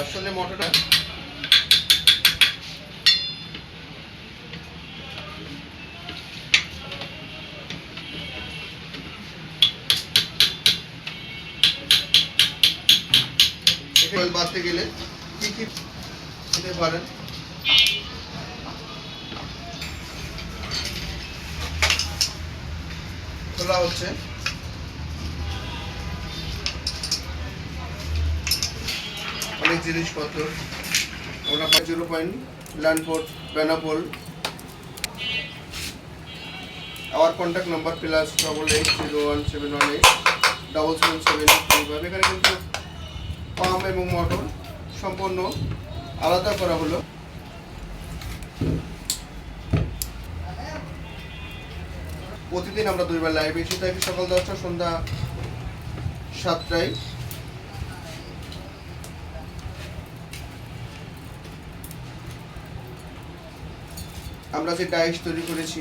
আসলে মোটরটা বাঁচতে গেলে কি কি পারেন? খোলা হচ্ছে। অনেক জিনিসপত্র। আমরা জিরো পয়েন্ট ল্যান্ডপোর্ট বেনাপোল। আমার contact number plus double eight zero one seven one eight double seven seven এখানে কিন্তু পাম্প এবং মোটর সম্পূর্ণ আলাদা করা হলো। প্রতিদিন আমরা দুইবার লাইভ এসে থাকি সকাল দশটা, সন্ধ্যা সাতটায়। আমরা যে ডাইস তৈরি করেছি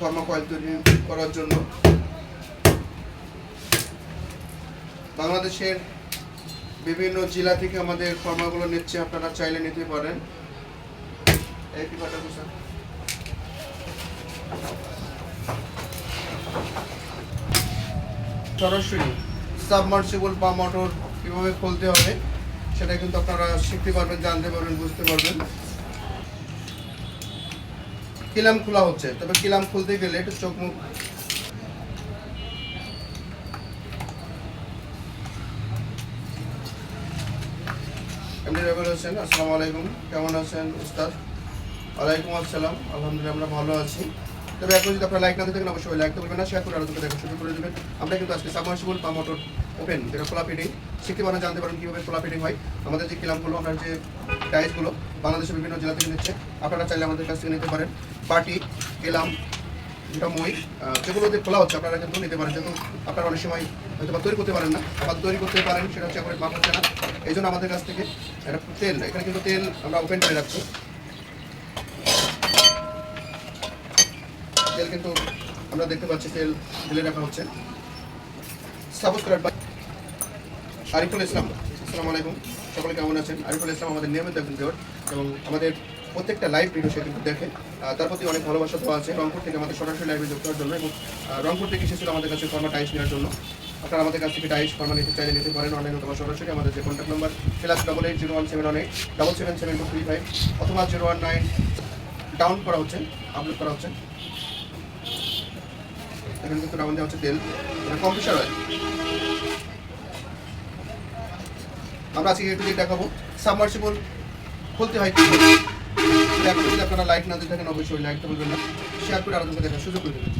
কর্মকয়েল তৈরি করার জন্য, বাংলাদেশের বিভিন্ন জেলা থেকে আমাদের ফর্মাগুলো নিচ্ছে, আপনারা চাইলে নিতে পারেন। সরাসরি সাবমার্সিবল বা মোটর কীভাবে খুলতে হবে, সেটা কিন্তু আপনারা শিখতে পারবেন, জানতে পারবেন, বুঝতে পারবেন। কিলাম খোলা হচ্ছে, তবে কিলাম খুলতে গেলে একটু চোখ মুখ এমনি আসসালামু আলাইকুম। কেমন আছেন উস্তাদ? ওয়ালাইকুম আসসালাম। আলহামদুলিল্লাহ আমরা ভালো আছি। তবে এখন যদি আপনারা লাইক না থাকেন, অবশ্যই লাইক করবেন না শেয়ার করে আরও দেখা শুরু করে দেবেন। আমরা কিন্তু আজকে সাবমার্সিবল পা মোটর ওপেন যেটা খোলা ফিটিং শিখতে পারেন জানতে পারেন কীভাবে খোলা ফিটিং হয়। আমাদের যে কিলামগুলো আমরা যে টাইলসগুলো বাংলাদেশের বিভিন্ন জেলা থেকে নিচ্ছে আপনারা চাইলে আমাদের কাছ থেকে নিতে পারেন। পার্টি কেলাম যেটা মই আহ, যেগুলোতে খোলা হচ্ছে আপনারা কিন্তু নিতে পারেন। যেহেতু আপনারা অনেক সময় হয়তো বা তৈরি করতে পারেন না আবার তৈরি করতে পারেন সেটা হচ্ছে করে মাপ হচ্ছে না এই জন্য আমাদের কাছ থেকে একটা তেল এখানে কিন্তু তেল আমরা ওপেন করে রাখছি। তেল কিন্তু আমরা দেখতে পাচ্ছি তেল ঢেলে রাখা হচ্ছে। সাবস্ক্রাইব আরিফুল ইসলাম, আসসালামু আলাইকুম। সকলে কেমন আছেন? আরিফুল ইসলাম আমাদের নিয়মিত একজন ভিডিওর এবং আমাদের প্রত্যেকটা লাইভ ভিডিও সে কিন্তু দেখে। তার প্রতি অনেক ভালোবাসা দেওয়া আছে রংপুর থেকে আমাদের সরাসরি লাইভে যুক্ত হওয়ার জন্য এবং রংপুর থেকে এসেছিল আমাদের কাছে ফর্মা টাইস নেওয়ার জন্য। আপনারা আমাদের কাছ থেকে টাইস ফর্মা নিতে চাইলে নিতে পারেন অনলাইনে অথবা সরাসরি আমাদের যে contact number plus double eight zero one seven one eight double seven seven two three five অথবা জিরো ওয়ান নাইন ডাউন করা হচ্ছে আপলোড করা হচ্ছে। এখানে কিন্তু ডাউন দেওয়া হচ্ছে তেল, এটা কম্পিউটার অয়েল আমরা আজকে একটু দেখাবো। সাবমার্সিবল খুলতে হয় দেখো যদি আপনারা লাইক না দিয়ে থাকেন, অবশ্যই লাইক তো বলবেন না। শেয়ার করে আরও দেখার সুযোগ করে দেবেন।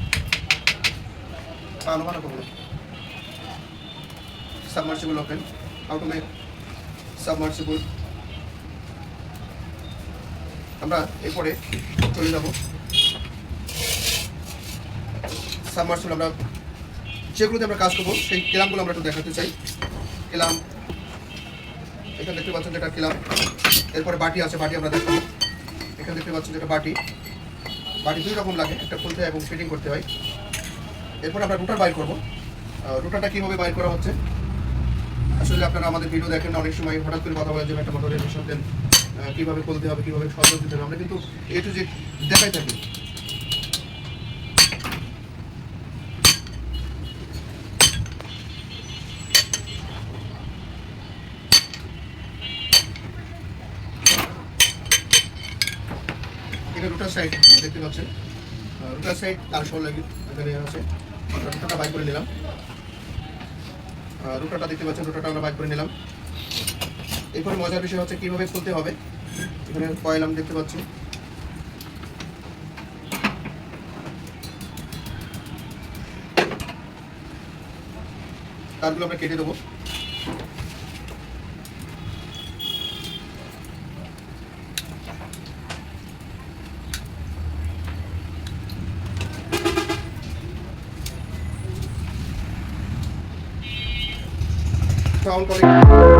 ভালো ভালো করব। Submersible open how to make submersible আমরা এরপরে চলে যাব। সাবমার্সিবল আমরা যেগুলোতে আমরা কাজ করব, সেই কেলামগুলো আমরা একটু দেখাতে চাই। কেলাম, এখানে দেখতে পাচ্ছেন যেটা কেলাম। এরপরে বাটি আছে, বাটি আমরা দেখাবো। এখানে দেখতে পাচ্ছেন যেটা বাটি। বাটি দুই রকম লাগে, একটা খুলতে হয় এবং ফিটিং করতে হয়। এরপর আমরা রুটার বাইর করব। রুটারটা কীভাবে বাইর করা হচ্ছে? আসলে আপনারা আমাদের ভিডিও দেখেন অনেক সময় হঠাৎ করে কথা বলে যে একটা মোটরের দেন কীভাবে খুলতে হবে, কীভাবে সহযোগ দিতে হবে। আমরা কিন্তু এ টু যে দেখাই থাকি। সাইড দেখতে পাচ্ছেন। রুটার সাইড তার সহ লাগে এখানে আছে। রুটারটা বাইক করে নিলাম। রুটারটা দেখতে পাচ্ছেন, রুটারটা আমরা বাইক করে নিলাম। এরপরে মজার বিষয় হচ্ছে কীভাবে খুলতে হবে। এখানে কয়েল আমি দেখতে পাচ্ছি। তারগুলো আমরা কেটে দেবো। সাউন্ড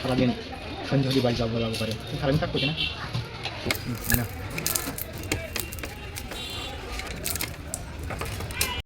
সারাদিন হলে বাড়ি যাব যাব করে। সারাদিন থাকব কিনা না।